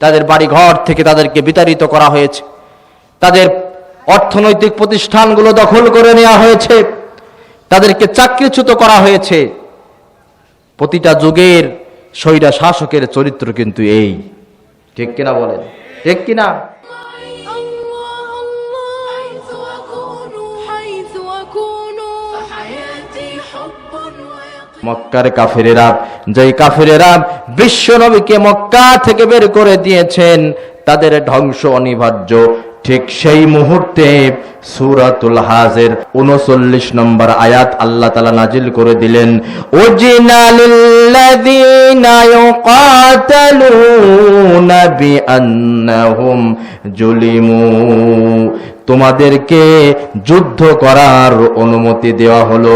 তাদের বাড়ি ঘর থেকে তাদেরকে বিতাড়িত করা হয়েছে। তাদের অর্থনৈতিক প্রতিষ্ঠানগুলো দখল করে নেওয়া হয়েছে। তাদেরকে চাকরিচ্যুত করা হয়েছে। প্রতিটা যুগের সৈরা শাসকের চরিত্র কিন্তু এই। ঠিক কিনা বলেন? ঠিক কিনা? মক্কার কাফেরেরা যেই কাফেরেরা বিশ্ব নবীকে মক্কা থেকে বের করে দিয়েছেন, তাদের ধ্বংস অনিবার্য। ঠিক সেই মুহূর্তে সুরাতুল হাজের উনচল্লিশ নম্বর আয়াত আল্লাহ তালা নাজিল করে দিলেন তোমাদেরকে যুদ্ধ করার অনুমতি দেওয়া হলো।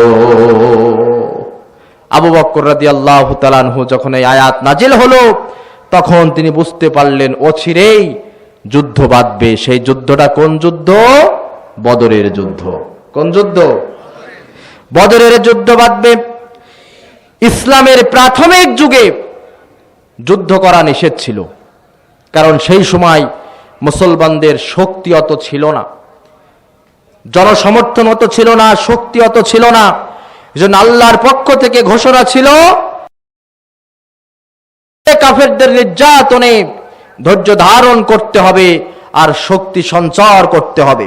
আবু বক্কর রাদি আল্লাহ তালানহু যখন এই আয়াত নাজিল হলো, তখন তিনি বুঝতে পারলেন অচিরেই যুদ্ধ বাঁধবে। সেই যুদ্ধটা কোন যুদ্ধ? বদরের যুদ্ধ। কোন যুদ্ধ? বদরের যুদ্ধ বাঁধবে। ইসলামের প্রাথমিক যুগে যুদ্ধ করা নিষেধ ছিল। কারণ সেই সময় মুসলমানদের শক্তি অত ছিল না। জনসমর্থন অত ছিল না, শক্তি অত ছিল না। এজন্য আল্লাহর পক্ষ থেকে ঘোষণা ছিল কাফেরদের নির্যাতনে ধৈর্য ধারণ করতে হবে আর শক্তি সঞ্চার করতে হবে।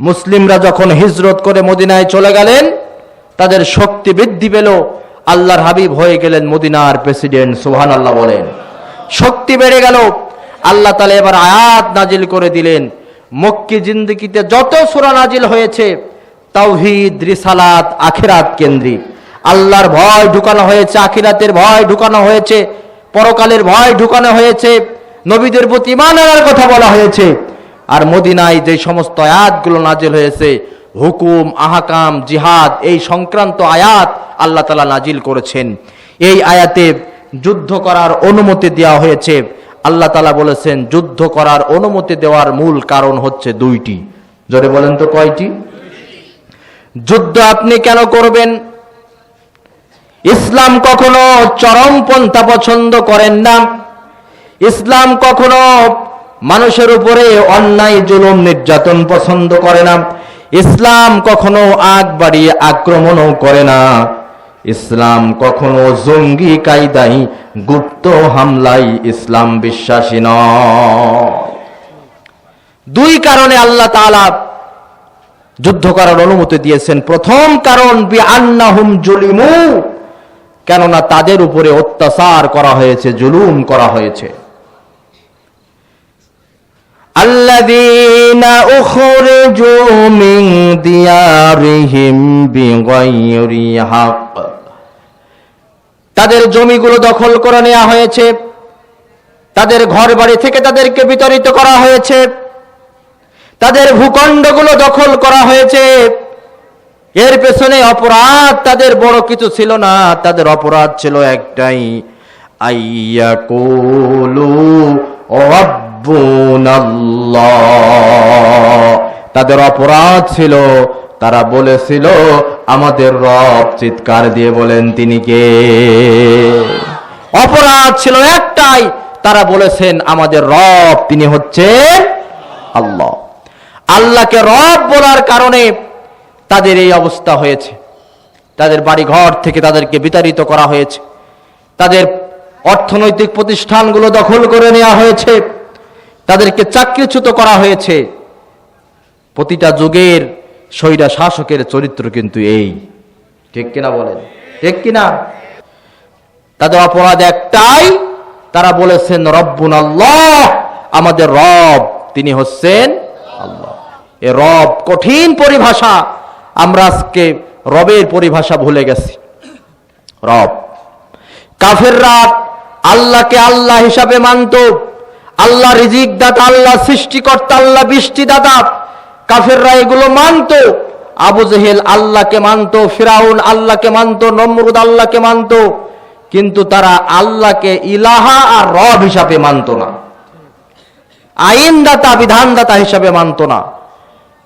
মুসলিমরা যখন হিজরত করে মদিনায় চলে গেলেন, তাদের শক্তি বৃদ্ধি পেল, আল্লাহর হাবিব হয়ে গেলেন মদিনার প্রেসিডেন্ট সুহান আল্লাহ বলেন। শক্তি বেড়ে গেল, আল্লাহ তালা এবার আয়াত নাজিল করে দিলেন, মক্কি জিন্দিগিতে যত সুরা নাজিল হয়েছে তাওহিদ, রিসালাত, আখিরাত কেন্দ্রিক। আল্লাহর ভয় ঢুকানো হয়েছে, আখিরাতের ভয় ঢুকানো হয়েছে, পরকালের ভয় ঢুকানো হয়েছে, নবীদের প্রতি ইমান আনার কথা বলা হয়েছে। আর মদিনায় যে সমস্ত আয়াতগুলো নাজিল হয়েছে, হুকুম, আহাকাম, জিহাদ, এই সংক্রান্ত আয়াত আল্লাহ তালা নাজিল করেছেন। এই আয়াতে যুদ্ধ করার অনুমতি দেওয়া হয়েছে। আল্লাহ তালা বলেছেন, যুদ্ধ করার অনুমতি দেওয়ার মূল কারণ হচ্ছে দুইটি। জোরে বলেন তো কয়টি? যুদ্ধ আপনি কেন করবেন? ইসলাম কখনো চরমপন্থা পছন্দ করেন না। ইসলাম কখনো মানুষের উপরে অন্যায়, জুলুম, নির্যাতন পছন্দ করে না। ইসলাম কখনো আগ বাড়িয়ে আক্রমণও করে না। ইসলাম কখনো জঙ্গি কায়দাই গুপ্ত হামলাই ইসলাম বিশ্বাসী নয়। দুই কারণে আল্লাহ তাআলা যুদ্ধ করার অনুমতি দিয়েছেন প্রথম কারণ বি আন্নাহুম জুলিমু কেননা তাদের উপরে অত্যাচার করা হয়েছে জুলুম করা হয়েছে الذين أخرجوا من ديارهم بغير حق তাদের জমিগুলো দখল করে নেওয়া হয়েছে তাদের ঘর বাড়ি থেকে তাদেরকে বিতাড়িত করা হয়েছে তাদের ভূখণ্ডগুলো দখল করা হয়েছে। এর পেছনে অপরাধ, তাদের বড় কিছু ছিল না, তাদের অপরাধ ছিল একটাই। আইয়া কুলু তাদের অপরাধ ছিল, তারা বলেছিল, আমাদের রব চিৎকার দিয়ে বলেন, তিনি কে? অপরাধ ছিল একটাই, তারা বলেছেন, আমাদের রব, তিনি হচ্ছেন আল্লাহ। আল্লাহকে রব বলার কারণে তাদের এই অবস্থা হয়েছে। তাদের বাড়ি ঘর থেকে তাদেরকে বিতাড়িত করা হয়েছে। তাদের অর্থনৈতিক প্রতিষ্ঠানগুলো দখল করে নেওয়া হয়েছে। তাদেরকে চাকরিচ্যুত করা হয়েছে। প্রতিটা যুগের স্বৈরা শাসকের চরিত্র কিন্তু এই। ঠিক কিনা বলেন? ঠিক কিনা? তাদের অপরাধ একটাই, তারা বলেছেন রব্বুন আল্লাহ আমাদের রব, তিনি হচ্ছেন এ রব কঠিন পরিভাষা। আমরা আজকে রবের পরিভাষা ভুলে গেছি। রব, কাফেররা আল্লাহকে আল্লাহ হিসাবে মানত। আল্লাহ রিজিক দাতা, আল্লাহ সৃষ্টিকর্তা, আল্লাহ বৃষ্টিদাতা কাফেররা এগুলো মানত। আবু জেহেল আল্লাহকে মানত, ফিরাউন আল্লাহকে মানত, নমরুদ আল্লাহকে মানত। কিন্তু তারা আল্লাহকে ইলাহা আর রব হিসাবে মানত না। আইনদাতা, বিধানদাতা হিসাবে মানত না।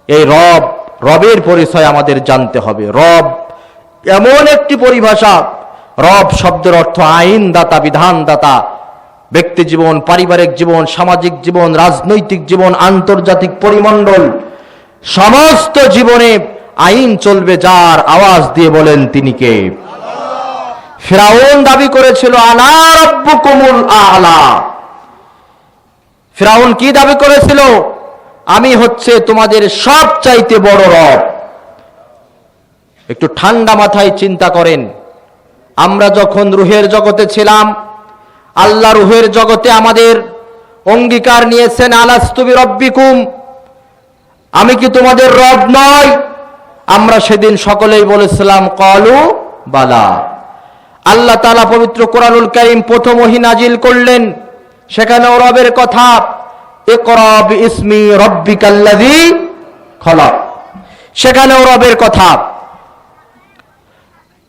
এই রব, রবের পরিচয় আমাদের জানতে হবে। রব এমন একটি পরিভাষা। রব শব্দের অর্থ আইনদাতা, বিধানদাতা। ব্যক্তি জীবন, পারিবারিক জীবন, সামাজিক জীবন, রাজনৈতিক জীবন, আন্তর্জাতিক পরিমণ্ডল। সমস্ত জীবনে আইন চলবে যার আওয়াজ দিয়ে বলেন তিনি কে? ফেরাউন দাবি করেছিল আনা রব্বুকুমুল আলা। ফেরাউন কি দাবি করেছিল? আমি হচ্ছে তোমাদের সব চাইতে বড় রব। একটু ঠান্ডা মাথায় চিন্তা করেন। আমরা যখন রুহের জগতে ছিলাম, আল্লাহ রুহের জগতে আমাদের অঙ্গীকার নিয়েছেন আলাস্তুবি রব্বিকুম আমি কি তোমাদের রব নয় আমরা সেদিন সকলেই বলেছিলাম, কলু, বালা। আল্লাহ তালা পবিত্র কোরআনুল করিম প্রথম ওহী নাজিল করলেন। সেখানেও রবের কথা। রব্বিকাল্লাযী খলাক। সেখানেও রবের কথা।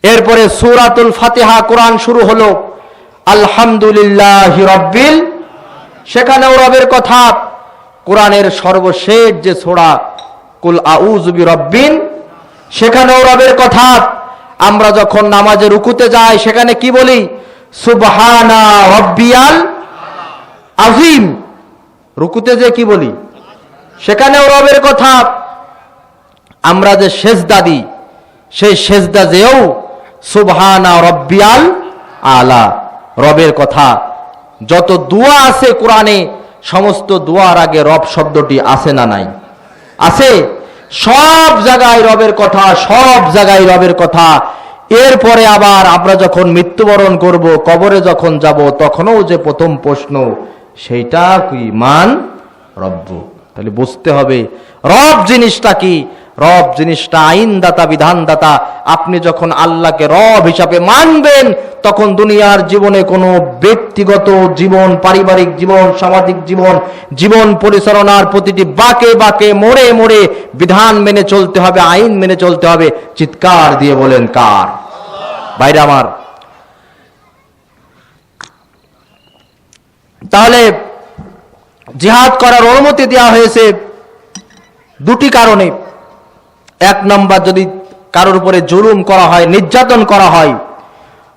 এরপরে সূরাতুল ফাতিহা কোরআন শুরু হলো, আলহামদুলিল্লাহ রব্বিল সেখানেও রবের কথা, কোরআনের সর্বশেষ যে ছোড়া কুল আউজুবি রব্বিন সেখানেও রবের কথা, আমরা যখন নামাজে রুকুতে যাই, সেখানে কি বলি? সুবহানা রব্বিয়াল আজিম রুকুতে যে কি বলি? সেখানেও রবের কথা। আমরা যে সেজদা দিই, সেই সেজদা যেও সুবহানা রব্বিয়াল আলা। রবের কথা। যত দোয়া আছে কোরআনে, সমস্ত দোয়ার আগে রব শব্দটি আছে না নাই? আছে। সব জায়গায় রবের কথা, সব জায়গায় রবের কথা। এরপরে আবার আমরা যখন মৃত্যুবরণ করব, কবরে যখন যাব, তখনও যে প্রথম প্রশ্ন সেইটা কি? মান? রব্বু। তাহলে বুঝতে হবে, রব জিনিসটা কি? রব জিনিসটা আইনদাতা, বিধানদাতা। আপনি যখন আল্লাহকে রব হিসাবে মানবেন, তখন দুনিয়ার জীবনে কোনো ব্যক্তিগত জীবন, পারিবারিক জীবন, সামাজিক জীবন জীবন পরিচালনার প্রতিটি বাকে বাকে মোড়ে মোড়ে বিধান মেনে চলতে হবে, আইন মেনে চলতে হবে। চিৎকার দিয়ে বলেন কার? বাইরে আমার। তাহলে জিহাদ করার অনুমতি দেওয়া হয়েছে দুটি কারণে এক নম্বর যদি কারোর উপরে জুলুম করা হয় নির্যাতন করা হয়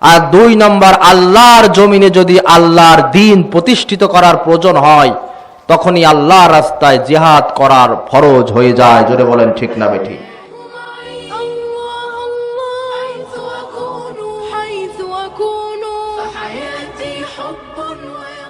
আর দুই নম্বর আল্লাহর জমিনে যদি আল্লাহর দিন প্রতিষ্ঠিত করার প্রয়োজন হয় তখনই আল্লাহর রাস্তায় জিহাদ করার ফরজ হয়ে যায় জোরে বলেন ঠিক না বেঠিক الله الله حيث أكون حيث أكون فحياتي حب ويقين